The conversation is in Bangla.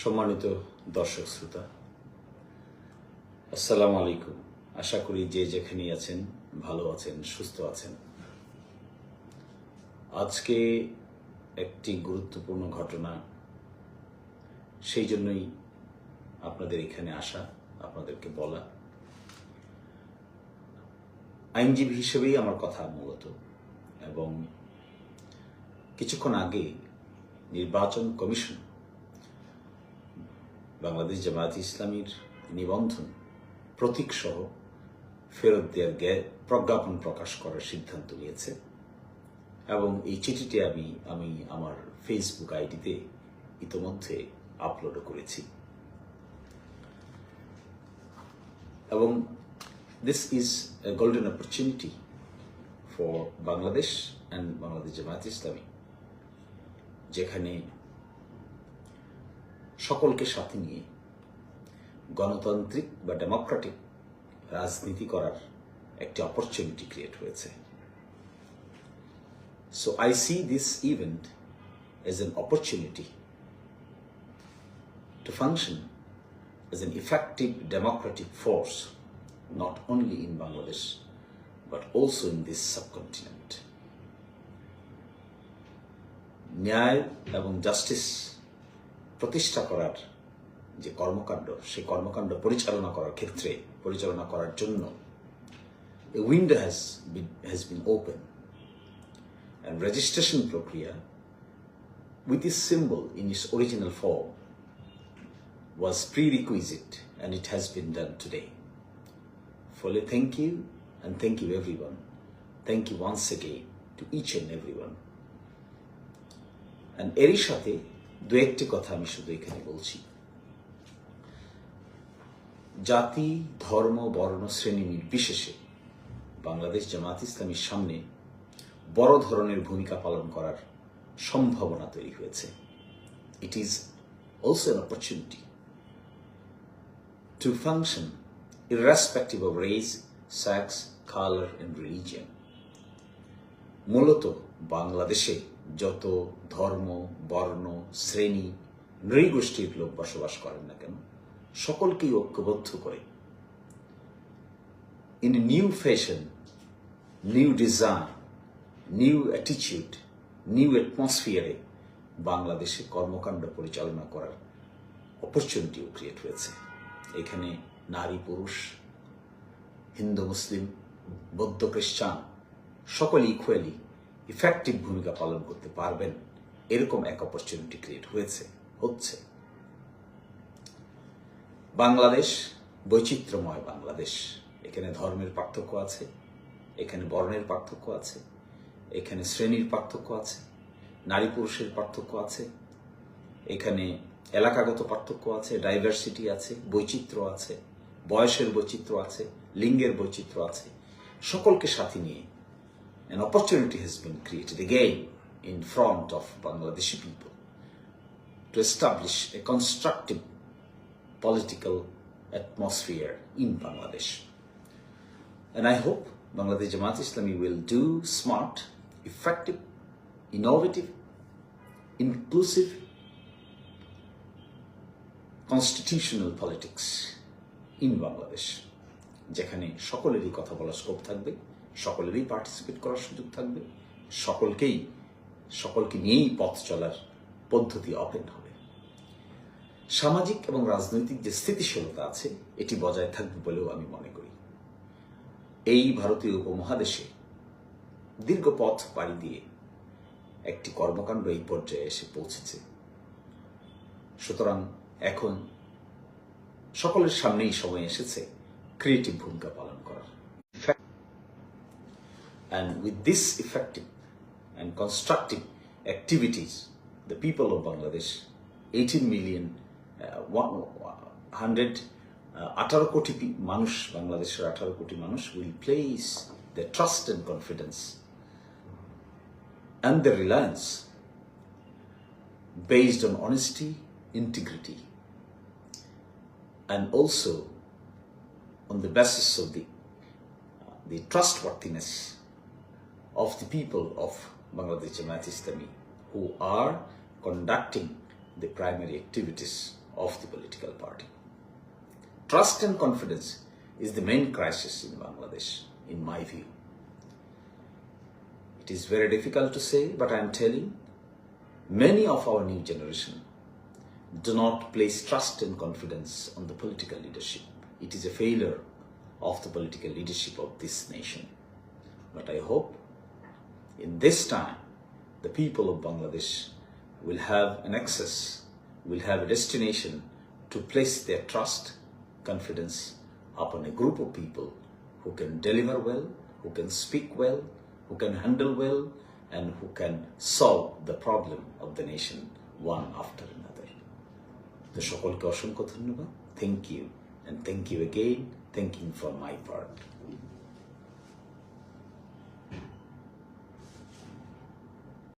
সম্মানিত দর্শক শ্রোতা, আসসালামু আলাইকুম। আশা করি যে যেখানেই আছেন, ভালো আছেন, সুস্থ আছেন। আজকে একটি গুরুত্বপূর্ণ ঘটনা, সেই জন্যই আপনাদের এখানে আসা, আপনাদেরকে বলা। আইনজীবী হিসেবেই আমার কথা মূলত, এবং কিছুক্ষণ আগে নির্বাচন কমিশন বাংলাদেশ জামায়াত ইসলামীর নিবন্ধন প্রতীক সহ ফেরত দেওয়ার জ্ঞা- প্রজ্ঞাপন প্রকাশ করার সিদ্ধান্ত নিয়েছে। এবং এই চিঠিটি আমি আমি আমার ফেসবুক আইডিতে ইতোমধ্যে আপলোডও করেছি। এবং this is a golden opportunity for Bangladesh and Bangladesh Jamaat Islami, যেখানে সকলকে সাথে নিয়ে গণতান্ত্রিক বা ডেমোক্রেটিক রাজনীতি করার একটি অপরচুনিটি ক্রিয়েট হয়েছে so I see this event as an opportunity to function as an effective democratic force, not only in Bangladesh, but also in this subcontinent. ন্যায় এবং জাস্টিস প্রতিষ্ঠা করার যে কর্মকাণ্ড সেই কর্মকাণ্ড পরিচালনা করার ক্ষেত্রে পরিচালনা করার জন্য a window has been has been open and registration প্রক্রিয়া with this symbol in its original form was prerequisite and it has been done today. Fully thank you and thank you everyone. Thank you once again to each and everyone. And এরই সাথে দু একটি কথা আমি শুধু এখানে বলছি জাতি ধর্ম বর্ণ শ্রেণি নির্বিশেষে বাংলাদেশ জামাত ইসলামীর সামনে বড় ধরনের ভূমিকা পালন করার সম্ভাবনা তৈরি হয়েছে it is also an opportunity to function irrespective of race, sex, color, and religion. মূলত বাংলাদেশে যত ধর্ম, বর্ণ, শ্রেণি, নৃগোষ্ঠীর লোক বসবাস করেন না কেন, সকলকেই ঐক্যবদ্ধ করে। In new fashion new design new অ্যাটিচিউড new অ্যাটমসফিয়ারে বাংলাদেশে কর্মকাণ্ড পরিচালনা করার অপরচুনিটিও ক্রিয়েট হয়েছে। এখানে নারী, পুরুষ, হিন্দু, মুসলিম, বৌদ্ধ, খ্রিস্টান সকলে ইকুয়ালি ইফেক্টিভ ভূমিকা পালন করতে পারবেন, এরকম এক অপরচুনিটি ক্রিয়েট হয়েছে, হচ্ছে। বাংলাদেশ, বৈচিত্র্যময় বাংলাদেশ। এখানে ধর্মের পার্থক্য আছে, এখানে বর্ণের পার্থক্য আছে, এখানে শ্রেণির পার্থক্য আছে, নারী পুরুষের পার্থক্য আছে, এখানে এলাকাগত পার্থক্য আছে ডাইভার্সিটি আছে, বৈচিত্র্য আছে, বয়সের বৈচিত্র্য আছে, লিঙ্গের বৈচিত্র্য আছে। সকলকে সাথে নিয়ে an opportunity has been created again in front of Bangladeshi people to establish a constructive political atmosphere in Bangladesh. And I hope Bangladesh Jamaat Islami will do smart, effective, innovative, inclusive, constitutional politics in Bangladesh. যেখানে সকলেরই কথা বলার স্কোপ থাকবে সকলেরই পার্টিসিপেট করার সুযোগ থাকবে। সকলকেই, সকলকে নিয়েই পথ চলার পদ্ধতি ওপেন হবে। সামাজিক এবং রাজনৈতিক যে স্থিতিশীলতা আছে, এটি বজায় থাকবে বলেও আমি মনে করি। এই ভারতীয় উপমহাদেশে দীর্ঘ পথ পাড়ি দিয়ে একটি কর্মকাণ্ড এই পর্যায়ে এসে পৌঁছেছে। সুতরাং এখন সকলের সামনেই সময় এসেছে ক্রিয়েটিভ ভূমিকা পালন And with this effective and constructive activities, the people of Bangladesh, 18 million, hundred আঠারো কোটি পি- মানুষ বাংলাদেশের আঠারো কোটি মানুষ will place the trust and confidence and the reliance based on honesty, integrity, and also on the basis of the, the trustworthiness of the people of Bangladesh Jamaat Islami who are conducting the primary activities of the political party. Trust and confidence is the main crisis in Bangladesh, in my view. It is very difficult to say, but I am telling many of our new generation do not place trust and confidence on the political leadership. It is a failure of the political leadership of this nation. But I hope in this time, the people of Bangladesh will have an access, will have a destination to place their trust, confidence upon a group of people who can deliver well, who can speak well, who can handle well, and who can solve the problem of the nation one after another. তো সকলকে অসংখ্য ধন্যবাদ thank you and thank you again thank you for my part